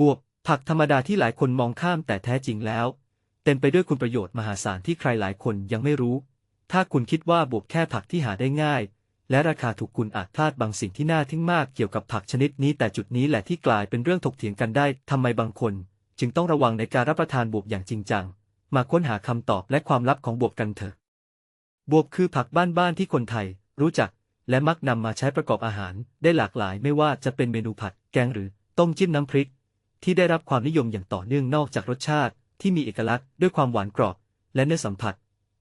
บวบ ผักธรรมดาที่หลายคนมองข้ามแต่แท้จริงแล้ว เต็มไปด้วยคุณประโยชน์มหาศาลที่ใครหลายคนยังไม่รู้ ถ้าคุณคิดว่าบวบแค่ผักที่หาได้ง่าย และราคาถูกคุณอาจพลาดบางสิ่งที่น่าทึ่งมากเกี่ยวกับผักชนิดนี้แต่จุดนี้แหละที่กลายเป็นเรื่องถกเถียงกันได้ทำไมบางคน จึงต้องระวังในการรับประทานบวบอย่างจริงจัง มาค้นหาคำตอบและความลับของบวบกันเถอะบวบคือผักบ้านๆที่คนไทย รู้จัก และมักนำมาใช้ประกอบอาหาร ได้หลากหลายไม่ว่าจะเป็นเมนูผัด แกงหรือต้มจิ้มน้ำพริก ที่ได้รับความนิยมอย่างต่อเนื่องนอกจากรสชาติ ที่มีเอกลักษณ์ด้วยความหวานกรอบ และเนื้อสัมผัส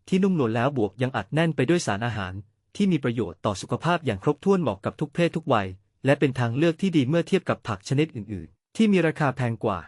ที่นุ่มนวลแล้วบวกยังอัดแน่นไปด้วยสารอาหาร ที่มีประโยชน์ต่อสุขภาพอย่างครบถ้วนเหมาะกับทุกเพศทุกวัย และเป็นทางเลือกที่ดีเมื่อเทียบกับผักชนิดอื่น ๆ ที่มีราคาแพงกว่า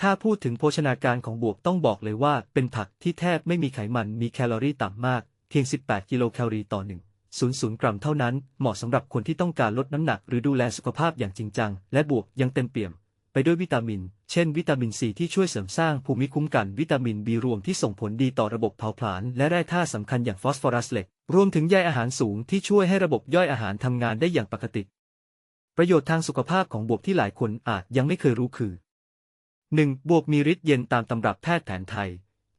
ถ้าพูดถึงโภชนาการของบวบต้องบอกเลยว่าเป็นผักที่แทบไม่มีไขมันมีแคลอรี่ต่ำมากเพียง 18 กิโลแคลอรี่ต่อหนึ่ง00 กรัมเท่านั้น เหมาะสำหรับคนที่ต้องการลดน้ำหนักหรือดูแลสุขภาพอย่างจริงจัง และบวกยังเต็มเปี่ยม ไปด้วยวิตามิน เช่น วิตามินซีที่ช่วยเสริมสร้างภูมิคุ้มกันวิตามินบีรวมที่ส่งผลดีต่อระบบเผาผลาญและแร่ธาตุสำคัญอย่างฟอสฟอรัสเหล็ก รวมถึงใยอาหารสูงที่ช่วยให้ระบบย่อยอาหารทำงานได้อย่างปกติ ประโยชน์ทางสุขภาพของบวบที่หลายคนอาจยังไม่เคยรู้คือ 1. บวบมีฤทธิ์เย็นตามตำรับแพทย์แผนไทย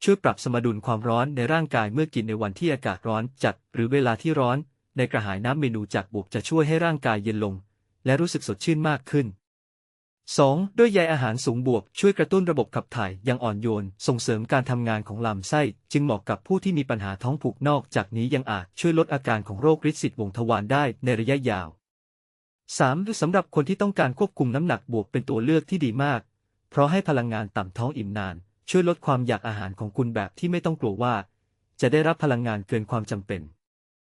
ช่วยปรับสมดุลความร้อนในร่างกายเมื่อกินในวันที่อากาศร้อนจัด หรือเวลาที่ร้อน ในกระหายน้ำเมนูจากบวบจะช่วยให้ร่างกายเย็นลง และรู้สึกสดชื่นมากขึ้น 2. ด้วยใยอาหารสูงบวบช่วยกระตุ้นระบบขับถ่ายอย่างอ่อนโยน ส่งเสริมการทำงานของลำไส้ จึงเหมาะกับผู้ที่มีปัญหาท้องผูกนอกจากนี้ยังอาจช่วยลดอาการของโรคฤทธิ์สิทธิ์วงทวารได้ในระยะยาว 3. สำหรับคนที่ต้องการควบคุมน้ำหนักบวกเป็นตัวเลือกที่ดีมาก เพราะให้พลังงานต่ำท้องอิ่มนาน ช่วยลดความอยากอาหารของคุณแบบที่ไม่ต้องกลัวว่า จะได้รับพลังงานเกินความจำเป็น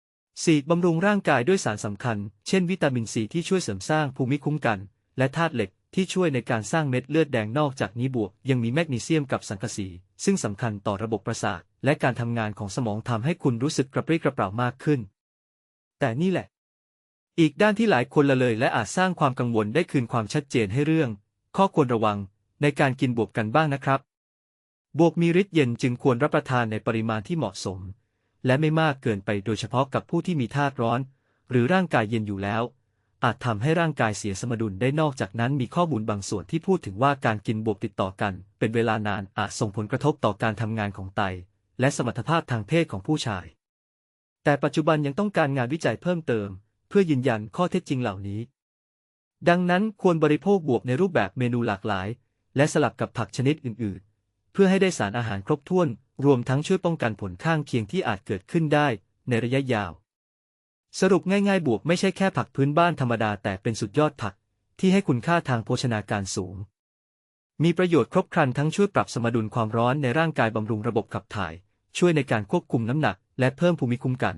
4. บำรุงร่างกายด้วยสารสำคัญ เช่น วิตามินซีที่ช่วยเสริมสร้างภูมิคุ้มกัน และธาตุเหล็ก ที่ช่วยในการสร้างเม็ดเลือดแดงนอกจากนี้บวก ยังมีแมกนีเซียมกับสังกะสี ซึ่งสำคัญต่อระบบประสาท และการทำงานของสมองทำให้คุณรู้สึกกระปรี้กระเปร่ามากขึ้น แต่นี่แหละ อีกด้านที่หลายคนละเลย และอาจสร้างความกังวลได้คืนความชัดเจนให้เรื่อง ข้อควรระวัง ในการกินบวบกันบ้างนะครับบวบมีฤทธิ์เย็นจึงควรรับประทานในปริมาณที่เหมาะสม และไม่มากเกินไปโดยเฉพาะกับผู้ที่มีธาตุร้อน หรือร่างกายเย็นอยู่แล้ว อาจทำให้ร่างกายเสียสมดุลได้นอกจากนั้นมีข้อมูลบางส่วนที่พูดถึงว่าการกินบวบติดต่อกัน เป็นเวลานานอาจส่งผลกระทบต่อการทำงานของไต และสมรรถภาพทางเพศของผู้ชาย แต่ปัจจุบันยังต้องการงานวิจัยเพิ่มเติม เพื่อยืนยันข้อเท็จจริงเหล่านี้ ดังนั้นควรบริโภคบวบในรูปแบบเมนูหลากหลาย และสลับกับผักชนิดอื่น ๆ เพื่อให้ได้สารอาหารครบถ้วน รวมทั้งช่วยป้องกันผลข้างเคียงที่อาจเกิดขึ้นได้ในระยะยาว สรุปง่ายๆ บวกไม่ใช่แค่ผักพื้นบ้านธรรมดาแต่เป็นสุดยอดผัก ที่ให้คุณค่าทางโภชนาการสูง มีประโยชน์ครบครันทั้งช่วยปรับสมดุลความร้อนในร่างกายบำรุงระบบขับถ่าย ช่วยในการควบคุมน้ำหนัก และเพิ่มภูมิคุ้มกัน